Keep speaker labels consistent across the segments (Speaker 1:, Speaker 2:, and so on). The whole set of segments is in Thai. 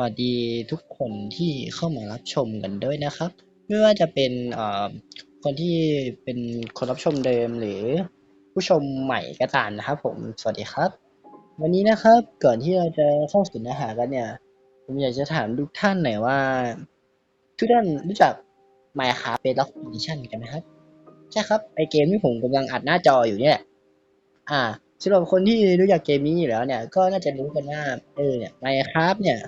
Speaker 1: วัสดีทุกคนที่เข้ามารับชมกันด้วยนะครับ ไม่ว่าจะเป็นคนที่เป็นคนรับชมเดิมหรือผู้ชมใหม่ก็ตามนะครับ ผมสวัสดีครับ วันนี้นะครับก่อนที่เราจะเข้าสู่เนื้อหากันเนี่ย ผมอยากจะถามทุกท่านหน่อยว่า ทุกท่านรู้จัก Minecraft Bedrock Edition กันไหมครับ ใช่ครับไอเกมที่ผมกำลังอัดหน้าจออยู่เนี่ยอ่าสำหรับคนที่รู้จักเกมนี้อยู่แล้วเนี่ยก็น่าจะรู้กันว่าเออเนี่ย Minecraft เนี่ย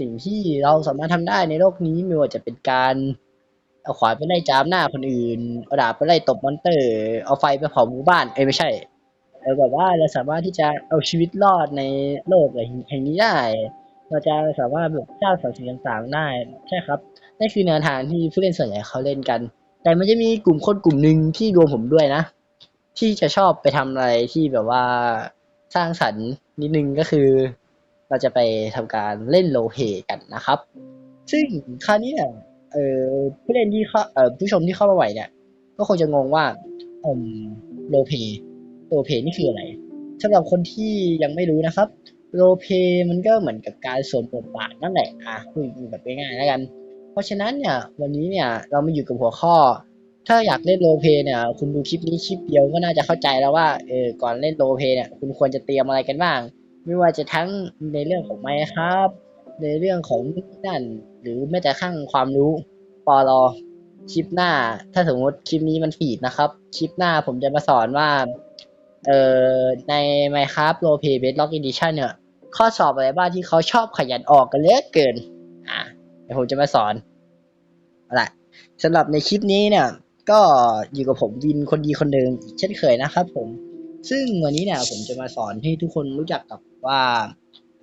Speaker 1: สิ่งที่เราสามารถทำได้ในโลกนี้ไม่ว่าจะเป็นการเอาขวานไปไล่จามหน้าคนอื่นเอาดาบไปไล่ตบมอนเตอร์ เอาไฟไปเผาหมู่บ้านเอ้ไม่ใช่เออแบบว่าเราสามารถที่จะเอาชีวิตรอดในโลกแห่งนี้ได้ เราจะสามารถแบบสร้างสรรค์สิ่งต่างๆได้ใช่ครับนั่นคือแนวทางที่ผู้เล่นส่วนใหญ่เขาเล่นกัน แต่มันจะมีกลุ่มคนกลุ่มหนึ่งที่รวมผมด้วยนะ ที่จะชอบไปทำอะไรที่แบบว่าสร้างสรรค์นิดนึงก็คือ เราจะไปทำการเล่นโลเพกันนะครับ ซึ่งคราวนี้เนี่ยเออผู้เล่นที่เข้าเออผู้ชมที่เข้ามาใหม่เนี่ย ก็คงจะงงว่าอืมโลเพโลเพนี่คืออะไรสำหรับคนที่ยังไม่รู้นะครับโลเพมันก็เหมือนกับการสวมบทบาทนั่นแหละอะพูดแบบง่ายๆแล้วกัน เพราะฉะนั้นเนี่ย วันนี้เนี่ยเรามาอยู่กับหัวข้อ ถ้าอยากเล่นโรลเพเนี่ย คุณดูคลิปนี้คลิปเดียวก็น่าจะเข้าใจแล้วว่าเออก่อนเล่นโรลเพเนี่ยคุณควรจะเตรียมอะไรกันบ้าง ไม่ว่าจะทั้งในเรื่องของไมค์ครับ ในเรื่องของนั่น หรือแม้แต่ข้างความรู้ปอลอคลิปหน้า ถ้าสมมติคลิปนี้มันฟีดนะครับ คลิปหน้าผมจะมาสอนว่า เอ่อใน Minecraft Roleplay Bedrock Edition เนี่ย ข้อสอบอะไรบ้างที่เขาชอบขยันออกกันเหลือเกิน อะเดี๋ยวผมจะมาสอนอาละสำหรับในคลิปนี้เนี่ย ก็อยู่กับผมวินคนดีคนเดิมอีกเช่นเคยนะครับผม ซึ่งวันนี้เนี่ยผมจะมาสอนให้ทุกคนรู้จักกับว่า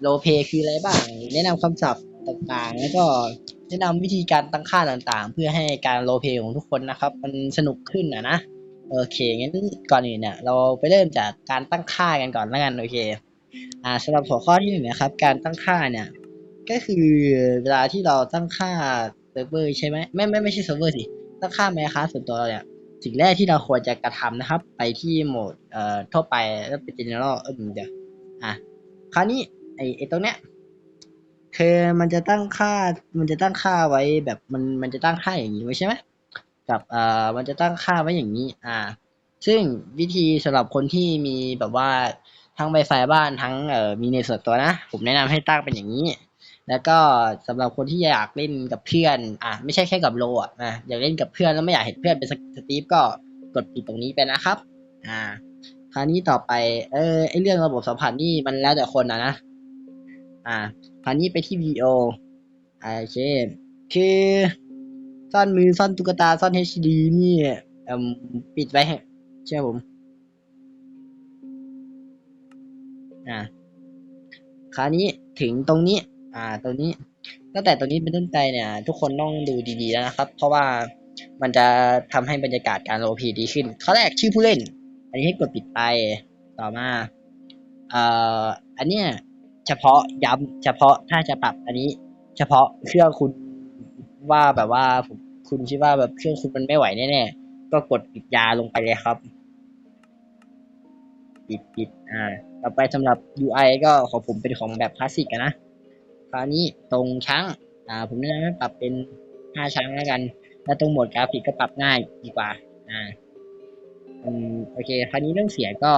Speaker 1: โลเพคืออะไรบ้าง แนะนำคำศัพท์ต่างๆ แล้วก็แนะนำวิธีการตั้งค่าต่างๆ เพื่อให้การโลเพของทุกคนนะครับ มันสนุกขึ้นนะนะโอเคงั้นก่อนอื่นเนี่ยเราไปเริ่มจากการตั้งค่ากันก่อนแล้วกันโอเคอ่าสำหรับหัวข้อที่หนึ่งนะครับ การตั้งค่าเนี่ย ก็คือเวลาที่เราตั้งค่าเซิร์ฟเวอร์ใช่ไหมไม่ไม่ไม่ใช่เซิร์ฟเวอร์สิตั้งค่าแมคคาส่วนตัวเราเนี่ย สิ่งแรกที่เราควรจะกระทำนะครับ ไปที่โหมดเอ่อทั่วไปแล้วเป็น general เออเดี๋ยวอะคราวนี้ไอไอตรงเนี้ยคือมันจะตั้งค่ามันจะตั้งค่าไว้แบบมันมันจะตั้งค่าอย่างนี้ไว้ใช่ไหมกับเอ่อมันจะตั้งค่าไว้อย่างนี้ อ่า ซึ่งวิธีสำหรับคนที่มีแบบว่าทั้งไวไฟบ้านทั้งเอ่อมีในส่วนตัวนะ ผมแนะนำให้ตั้งเป็นอย่างนี้ แล้วก็สำหรับคนที่อยากเล่นกับเพื่อน อะไม่ใช่แค่กับโลอะนะอยากเล่นกับเพื่อนแล้วไม่อยากเห็นเพื่อนเป็นสตีฟก็กดปิดตรงนี้ไปนะครับ อ่า คราวนี้ต่อไป เออไอเรื่องระบบสัมผัสนี่มันแล้วแต่คนนะนะ อ่า คราวนี้ไปที่ VO อ่าโอเค คือซ่อนมือซ่อนตุ๊กตาซ่อน HD นี่เอ่มปิดไว้เชื่อผม อ่าคราวนี้ถึงตรงนี้ อ่าตรงนี้ตั้งแต่ตรงนี้เป็นต้นไปเนี่ย ทุกคนต้องดูดีๆแล้วนะครับ เพราะว่ามันจะทำให้บรรยากาศการโลพลย์ดีขึ้นข้อแรกชื่อผู้เล่น อันนี้ให้กดปิดไปต่อมาเอ่ออันเนี้ยเฉพาะย้ำเฉพาะถ้าจะปรับอันนี้ เฉพาะเครื่องคุณว่าแบบว่าผมคุณคิดว่าแบบเครื่องคุณมันไม่ไหวแน่ๆก็กดปิดยาลงไปเลยครับ ปิดปิดอ่า ต่อไปสำหรับ UI ก็ของผมเป็นของแบบคลาสสิกนะ คราวนี้ตรงช้างอ่าผมแนะนำให้ปรับเป็นห้าช้างแล้วกัน แล้วตรงโหมดกราฟิกก็ปรับง่ายดีกว่าอ่าอืมโอเค คราวนี้เรื่องเสียงก็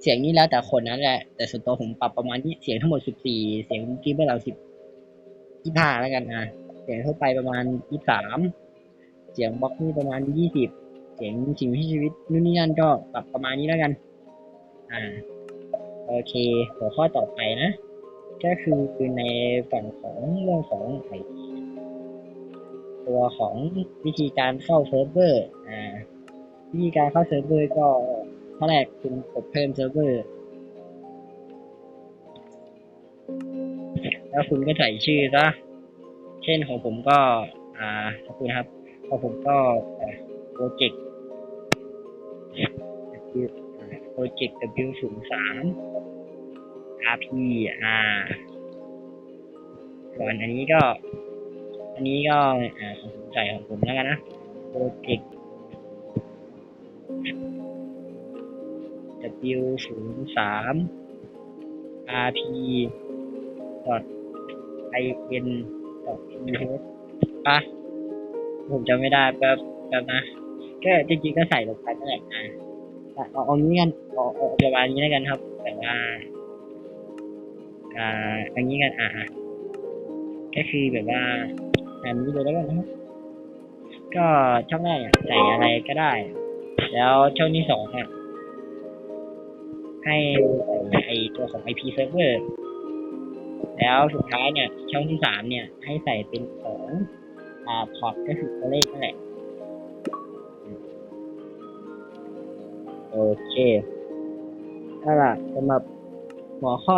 Speaker 1: เสียงนี่แล้วแต่คนนั้นแหละ แต่ส่วนตัวผมปรับประมาณนี้เสียงทั้งหมดสิบสี่เสียงกีเบอร์เราสิบยี่ห้าแล้วกันอะเสียงทั่วไปประมาณยี่สามเสียงบล็อกนี่ประมาณยี่สิบเสียงสิ่งมีชีวิตนู่นนี่นั่นก็ปรับประมาณนี้แล้วกัน อ่า โอเค หัวข้อต่อไปนะ ก็คือในฝั่งของเรื่องของไอตัวของวิธีการเข้าเซิร์ฟเวอร์อ่าวิธีการเข้าเซิร์ฟเวอร์ก็ข้อแรกคุณกดเพิ่มเซิร์ฟเวอร์แล้วคุณก็ใส่ชื่อซะเช่นของผมก็ อ่าขอบคุณครับของผมก็โปรเจกต์โปรเจกต์ W ศูนย์สาม RP อ่าส่วนอันนี้ก็ อันนี้ก็อ่าของผมใส่ของผมแล้วกันนะโปรเจกต์ W ศูนย์สาม RP ดอท
Speaker 2: I N กับ E H ปะผมจำไม่ได้แป๊บแป๊บนะก็จริงๆก็ใส่ลงไปนั่นแหละอะอะเอาเอางี้กันเอาเอาเอาประมาณนี้แล้วกันครับ แต่ว่า อ่าอันนี้กันอะก็คือแบบว่าอันนี้เลยแล้วกันนะครับก็ช่องแรกเนี่ยใส่อะไรก็ได้ แล้วช่องที่สองอะให้ใส่ไอตัวของ IP server แล้วสุดท้ายเนี่ย ช่องที่สามเนี่ย ให้ใส่เป็นของอ่าพอร์ตก็คือตัวเลขนั่นแหละโอเคเอาล่ะสำหรับหัวข้อ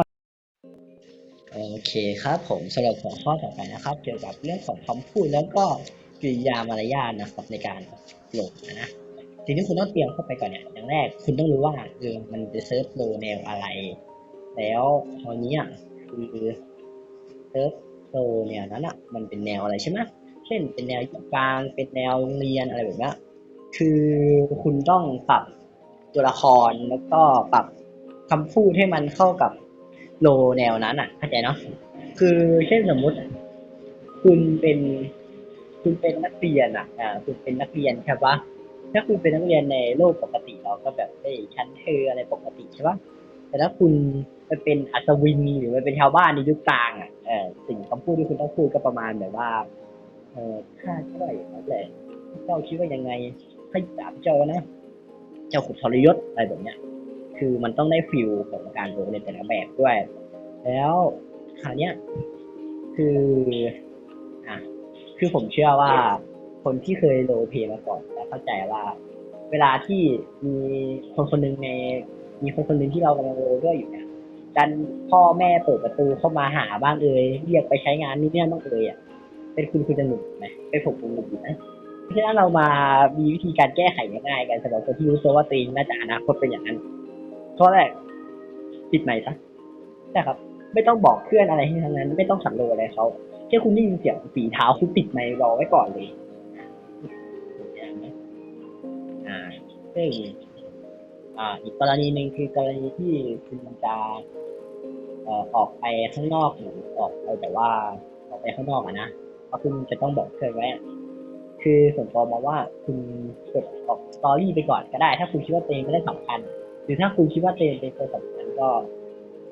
Speaker 1: โอเคครับผมสำหรับหัวข้อต่อไปนะครับ เกี่ยวกับเรื่องของคำพูดแล้วก็กริยามารยาทนะครับในการโหลดนะสิ่งที่คุณต้องเตรียมเข้าไปก่อนเนี่ยอย่างแรกคุณต้องรู้ว่าเออมันจะเซิร์ฟโลแนวอะไร แล้วคราวนี้อะคือเซิร์ฟโลแนวนั้นอะมันเป็นแนวอะไรใช่ไหมเช่นเป็นแนวกลางเป็นแนวโรงเรียนอะไรแบบนี้คือคุณต้องปรับตัวละครแล้วก็ปรับคำพูดให้มันเข้ากับ โลแนวนั้นอะเข้าใจเนาะคือเช่นสมมุติ คุณเป็น คุณเป็นนักเรียนอะ อ่า คุณเป็นนักเรียนใช่ปะถ้าคุณเป็นนักเรียนในโลกปกติเราก็แบบได้ชั้นเธออะไรปกติใช่ปะแต่ถ้าคุณไปเป็นอัศวินหรือไปเป็นชาวบ้านในยุคกลางอะเออสิ่งคำพูดที่คุณต้องพูดก็ประมาณแบบว่า เออข้าก็อย่างนั้นแหละเจ้าคิดว่ายังไงให้สามเจ้านะ เจ้าขุดทรยศอะไรแบบเนี้ย คือมันต้องได้ฟิลของการโรลในแต่ละแบบด้วย แล้วคราวเนี้ยคืออะคือผมเชื่อว่าคนที่เคยโรลเพลมาก่อนจะเข้าใจว่า เวลาที่มีคนคนหนึ่งใน มีคนคนหนึ่งที่เรากำลังโรลด้วยอยู่เนี่ยดันพ่อแม่เปิดประตูเข้ามาหาบ้างเอ่ยเรียกไปใช้งานนี่เนี่ยบ้างเอ่ยอะเป็นคุณคุณจะหนุกไหมเป็นผมผมหนุกนะเพราะฉะนั้นเรามามีวิธีการแก้ไขง่ายๆกันสำหรับคนที่รู้ตัวว่าตัวเองน่าจะอนาคตเป็นอย่างนั้น ข้อแรกปิดไมค์ซะใช่ครับ ไม่ต้องบอกเพื่อนอะไรทั้งนั้น ไม่ต้องสั่งโลอะไรเขาแค่คุณได้ยินเสียงฝีเท้าคุณปิดไมค์รอไว้ก่อนเลยอ่าซึ่งอ่า อีกกรณีหนึ่งคือกรณีที่คุณจะเอ่อออกไปข้างนอกหรือออกไปแต่ว่าออกไปข้างนอกอะนะเพราะคุณจะต้องบอกเพื่อนไว้คือส่วนตัวมองว่าคุณกดออกสตอรี่ไปก่อนก็ได้ ถ้าคุณคิดว่าตัวเองไม่ได้สำคัญ หรือถ้าคุณคิดว่าตัวเองเป็นคนสำคัญก็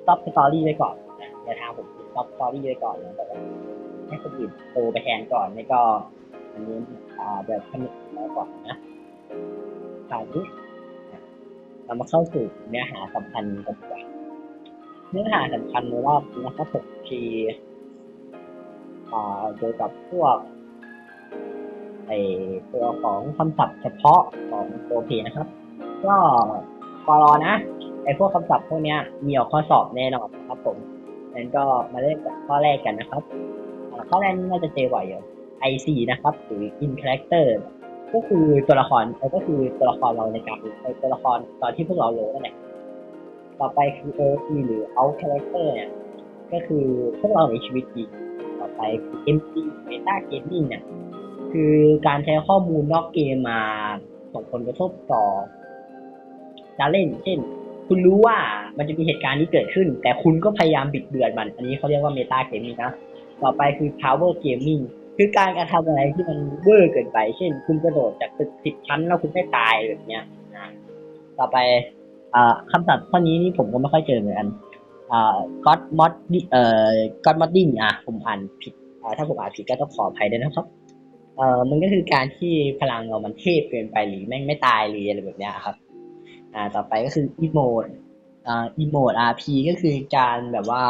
Speaker 1: stop story ไว้ก่อนนะในทางผม stop story ไว้ก่อนนะแต่ว่าให้คนอื่นโตไปแทนก่อนไม่ก็อันนี้อ่าแบบผนึกมาก่อนนะคราวนี้เรามาเข้าสู่เนื้อหาสำคัญกันดีกว่าเนื้อหาสำคัญในรอบนี้นะครับผมคืออ่าเกี่ยวกับพวกไอตัวของคำศัพท์เฉพาะของตัวเพนะครับ ก็ ปรอนะไอพวกคำศัพท์พวกนี้มีออกข้อสอบแน่นอนนะครับผมงั้นก็มาเริ่มจากข้อแรกกันนะครับข้อแรกนี่น่าจะเจอบ่อยอยู่ IC นะครับ หรือ in character ก็คือตัวละครเอก็คือตัวละครเราในการตัวละครตอนที่พวกเราโลนั่นแหละต่อไปคือ OC หรือ out character เนี่ยก็คือพวกเราในชีวิตจริงต่อไปคือ MC meta gaming เนี่ยคือการใช้ข้อมูลนอกเกมมาส่งผลกระทบต่อ การเล่น เช่น คุณรู้ว่ามันจะมีเหตุการณ์นี้เกิดขึ้น แต่คุณก็พยายามบิดเบือนมัน อันนี้เขาเรียกว่า meta gaming นะ ต่อไปคือ power gaming คือการกระทำอะไรที่มันเวอร์เกินไป เช่น คุณกระโดดจากตึกสิบชั้นแล้วคุณไม่ตายแบบเนี้ยนะต่อไปอ่าคำศัพท์ข้อนี้นี่ผมก็ไม่ค่อยเจอเหมือนกันอ่า god m เอ่อ god m o d i n g อะผมอ่านผิดอ่าถ้าผมอ่านผิดก็ต้องขออภัยด้วยนะครับเอ่อมันก็คือการที่พลังเรามันเทพเกินไปหรือแม่งไม่ตายหรืออะไรแบบเนี้ยครับ อ่าต่อไปก็คือ emote อ่า emote RP ก็คือการแบบว่า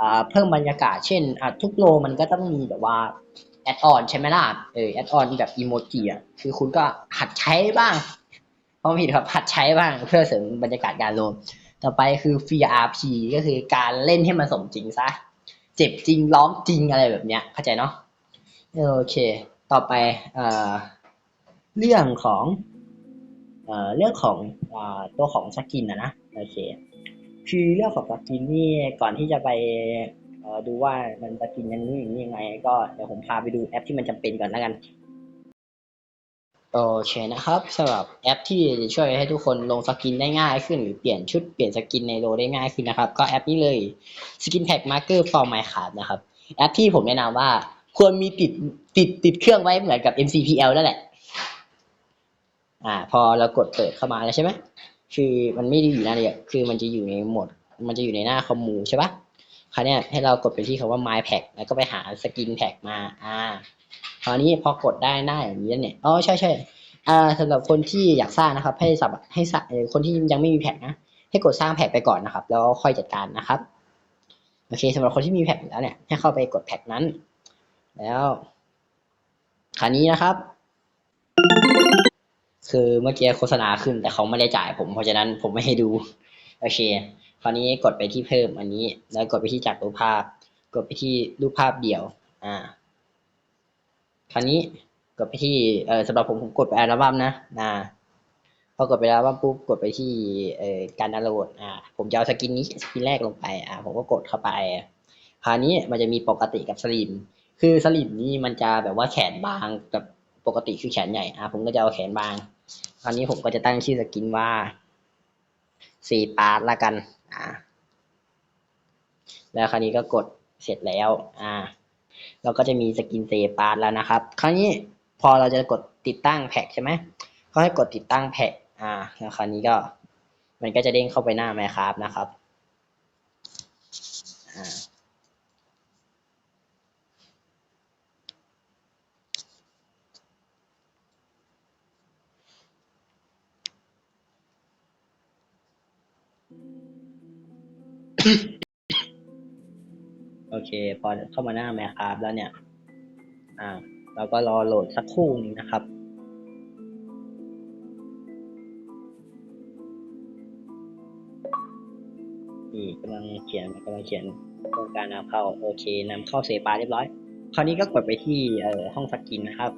Speaker 1: อ่าเพิ่มบรรยากาศเช่นอ่าทุกโลมันก็ต้องมีแบบว่าแอดออนใช่ไหมล่ะเออแอดออนแบบอีโมจิอะคือคุณก็หัดใช้บ้างเพราะผิดครับหัดใช้บ้างเพื่อเสริมบรรยากาศการโลมต่อไปคือ free RP ก็คือการเล่นให้มันสมจริงซะเจ็บจริงร้องจริงอะไรแบบเนี้ยเข้าใจเนาะโอเค ต่อไปเอ่อเรื่องของ เรื่องของอตัวของสกินนะนะโอเคคือเรื่องของสกินนี่ก่อนที่จะไปดูว่ามันสกินยังนี้อย่างนี้ยังไง ก็เดี๋ยวผมพาไปดูแอปที่มันจำเป็นก่อนแล้วกันโอเคนะครับสำหรับแอปที่จะช่วยให้ทุกคนลงสกินได้ง่ายขึ้นหรือเปลี่ยนชุดเปลี่ยนสกินในโลได้ง่ายขึ้นนะครับ ก็แอปนี้เลย Skin Pack Marker for Minecraft นะครับ แอปที่ผมแนะนำว่าควรมีติดติดติดเครื่องไว้เหมือนกับ MCPL นั่นแหละ อ่า พอเรากดเปิดเข้ามาแล้วใช่ไหมคือมันไม่ได้อยู่หน้าเดียวคือมันจะอยู่ในโหมด มันจะอยู่ในหน้าคอมมูใช่ปะคราวนี้ให้เรากดไปที่คำว่า My Pack แล้วก็ไปหาสกินแพ็กมา อ่า คราวนี้พอกดได้หน้าอย่างนี้เนี่ย อ๋อใช่ใช่อ่าสำหรับคนที่อยากสร้างนะครับ ให้สับให้สร้างคนที่ยังไม่มีแพ็กนะ ให้กดสร้างแพ็กไปก่อนนะครับ แล้วค่อยจัดการนะครับ โอเคสำหรับคนที่มีแพ็กแล้วเนี่ย ให้เข้าไปกดแพ็กนั้น แล้ว คราวนี้นะครับ คือเมื่อกี้โฆษณาขึ้นแต่เขาไม่ได้จ่ายผม เพราะฉะนั้นผมไม่ให้ดู โอเค คราวนี้กดไปที่เพิ่มอันนี้ แล้วกดไปที่จากรูปภาพ กดไปที่รูปภาพเดี่ยว อ่า คราวนี้กดไปที่ เออสำหรับผมผมกดไปอัลบั้มนะ อ่า พอกดไปอัลบั้มปุ๊บกดไปที่ เอ่อ การดาวน์โหลด อ่า ผมจะเอาสกินนี้สกินแรกลงไป อ่า ผมก็กดเข้าไป คราวนี้มันจะมีปกติกับสลิม คือสลิมนี่มันจะแบบว่าแขนบางกับปกติคือแขนใหญ่ อ่า ผมก็จะเอาแขนบาง คราวนี้ผมก็จะตั้งชื่อสกินว่าสี่ปาร์ตละกัน อ่า แล้วคราวนี้ก็กดเสร็จแล้ว อ่า เราก็จะมีสกินเซปาร์ตแล้วนะครับ คราวนี้พอเราจะกดติดตั้งแพ็กใช่ไหมขอให้กดติดตั้งแพ็กอ่า แล้วคราวนี้ก็ มันก็จะเด้งเข้าไปหน้า Minecraft นะครับ เค พอเข้ามาหน้า Minecraft แล้วเนี่ย อ่า เราก็รอโหลดสักครู่นึงนะครับนี่กำลังเขียนกำลังเขียนโครงการนำเข้าโอเคนำเข้าเซปาเรียบร้อย คราวนี้ก็กดไปที่เอ่อห้องสกินนะครับ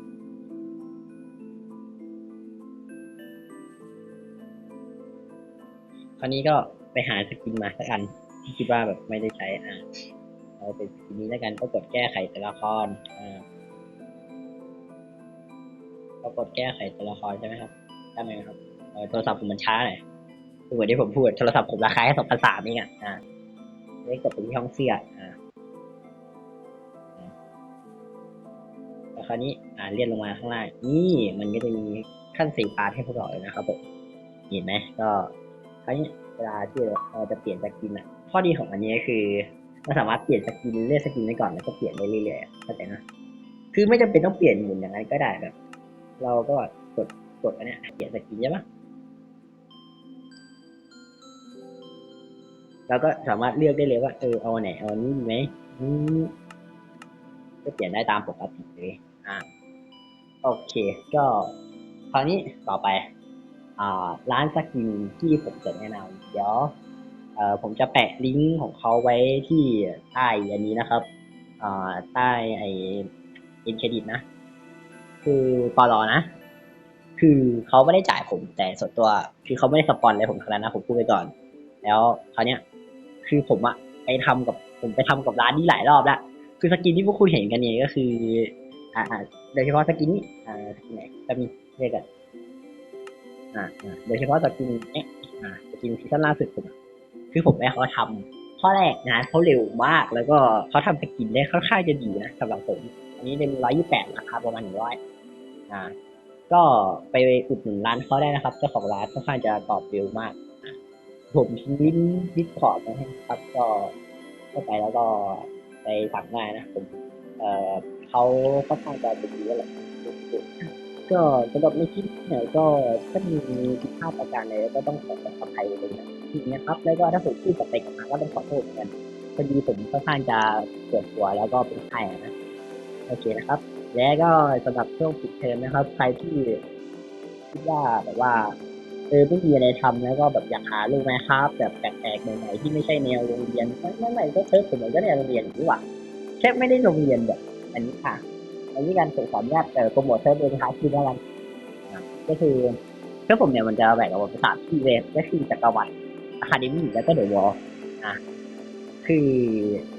Speaker 1: คราวนี้ก็ไปหาสกินมาสักอันที่คิดว่าแบบไม่ได้ใช้อ่า เอาเป็นนี้แล้วกันก็กดแก้ไขตัวละครอ่าก็กดแก้ไขตัวละครใช่ไหมครับได้ไหมครับโทรศัพท์ผมมันช้าหน่อยคือเหมือนที่ผมพูดโทรศัพท์ผมราคาแค่สองพันสามเองอะอ่าได้กดไปที่ห้องเสื้ออ่าแล้วคราวนี้อ่าเลื่อนลงมาข้างล่างนี่มันก็จะมีขั้นสี่พาร์ทให้พวกเราเลยนะครับผมเห็นไหมก็คราวนี้เวลาที่เราจะเปลี่ยนสกินอะ ข้อดีของอันนี้คือ เราสามารถเปลี่ยนสกินเลือกสกินไว้ก่อนแล้วก็เปลี่ยนได้เรื่อยๆเข้าใจนะคือไม่จำเป็นต้องเปลี่ยนหมุนอย่างนั้นก็ได้แบบ เราก็กดกดอันเนี้ยเปลี่ยนสกินใช่ปะเราก็สามารถเลือกได้เลยว่าเออเอาไหนเอาอันนี้ดีไหมอืมก็เปลี่ยนได้ตามปกติเลยอ่าโอเค ก็คราวนี้ต่อไป อ่าร้านสกินที่ผมจะแนะนำเดี๋ยว ผมจะแปะลิงก์ของเขาไว้ที่ใต้อันนี้นะครับอ่าใต้ไอเอ็นเครดิตนะ คือปลอนะ คือเขาไม่ได้จ่ายผมแต่ส่วนตัว คือเขาไม่ได้สปอนเลยผมขนาดนะผมพูดไปก่อน แล้วคราวเนี้ย คือผมอะไปทำกับผมไปทำกับร้านนี้หลายรอบแล้วคือสกินที่พวกคุณเห็นกันเนี่ยก็คือ อ่าโดยเฉพาะสกินนี้อ่าสกินไหนจะมีเรียกกันอ่าโดยเฉพาะสกินเนี้ยอ่าสกินซีซั่นล่าสุดผมอะ คือผมให้เขาทำข้อแรกงานเขาเร็วมาก แล้วก็เขาทำสกินได้ค่อนข้างจะดีนะสำหรับผม อันนี้เป็นร้อยยี่แปดราคาประมาณหนึ่งร้อยอ่า ก็ไปอุดหนุนร้านเขาได้นะครับ เจ้าของร้านค่อนข้างจะตอบเร็วมาก ผมทิ้งลิงก์ดิสคอร์ดไว้ให้ครับ ก็เข้าไปแล้วก็ไปสั่งได้นะผมเอ่อเขาค่อนข้างจะดีแล้วแหละ ก็สำหรับในคลิปเนี่ยก็ถ้ามีผิดพลาดประการใดก็ต้องขอขอภัยเลยนะทีนี้ครับ แล้วก็ถ้าผมพูดกับไปกับมาก็ต้องขอโทษเหมือนกันพอดีผมค่อนข้างจะปวดหัวแล้วก็เป็นไข้นะโอเคนะครับ และก็สำหรับช่วงปิดเทอมนะครับ ใครที่คิดว่าแบบว่าเออไม่มีอะไรทำแล้วก็แบบอยากหาลูกไหมครับ แบบแปลกๆใหม่ๆที่ไม่ใช่แนวโรงเรียนไม่ไม่ก็เซิร์ฟผมมันก็แนวโรงเรียนอย่างนี้หว่าแค่ไม่ได้โรงเรียนแบบอันนี้ค่ะ อันนี้การผมขออนุญาตเอ่อโปรโมทเซิร์ฟเองนะครับคือว่ากันก็คือเซิร์ฟผมเนี่ยมันจะแบ่งออกเป็นสามที่เลยก็คือจักรวรรดิอะคาเดมี่แล้วก็เดอะวอลอะคือ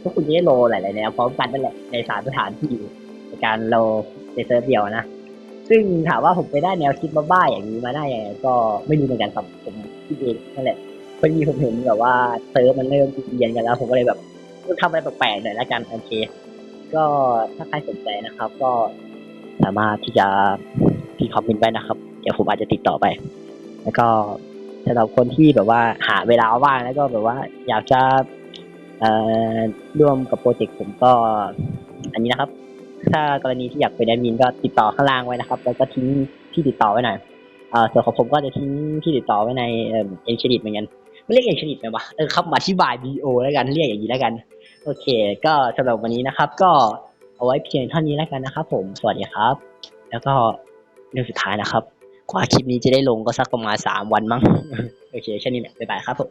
Speaker 1: พวกคุณจะได้โลหลายๆแนวพร้อมกันนั่นแหละในสามสถานที่ในการโลในเซิร์ฟเดียวนะซึ่งถามว่าผมไปได้แนวคิดบ้าๆอย่างนี้มาได้ยังไงก็ไม่รู้เหมือนกันครับผมคิดเองนั่นแหละพอดีผมเห็นแบบว่าเซิร์ฟมันเริ่มเรียนกันแล้ว ผมก็เลยแบบทำอะไรแปลกๆหน่อยละกันโอเค
Speaker 2: ก็ถ้าใครสนใจนะครับ ก็สามารถที่จะพิมพ์คอมเมนต์ไว้นะครับ เดี๋ยวผมอาจจะติดต่อไป แล้วก็สำหรับคนที่แบบว่าหาเวลาว่างแล้วก็แบบว่า อยากจะเอ่อร่วมกับโปรเจกต์ผมก็ อันนี้นะครับ ถ้ากรณีที่อยากเป็นแอดมินก็ติดต่อข้างล่างไว้นะครับ แล้วก็ทิ้งที่ติดต่อไว้หน่อยเอ่อส่วนของผมก็จะทิ้งที่ติดต่อไว้ในเอ็นเครดิตเหมือนกันไม่เรียกเอ็นเครดิตไหมวะเออครับมาอธิบายวีโอแล้วกันเรียกอย่างนี้แล้วกัน โอเค ก็สำหรับวันนี้นะครับ ก็เอาไว้เพียงเท่านี้แล้วกันนะครับ ผมสวัสดีครับ แล้วก็เรื่องสุดท้ายนะครับกว่าคลิปนี้จะได้ลงก็สักประมาณสามวันมั้งโอเคแค่นี้แหละบ๊ายบายครับผม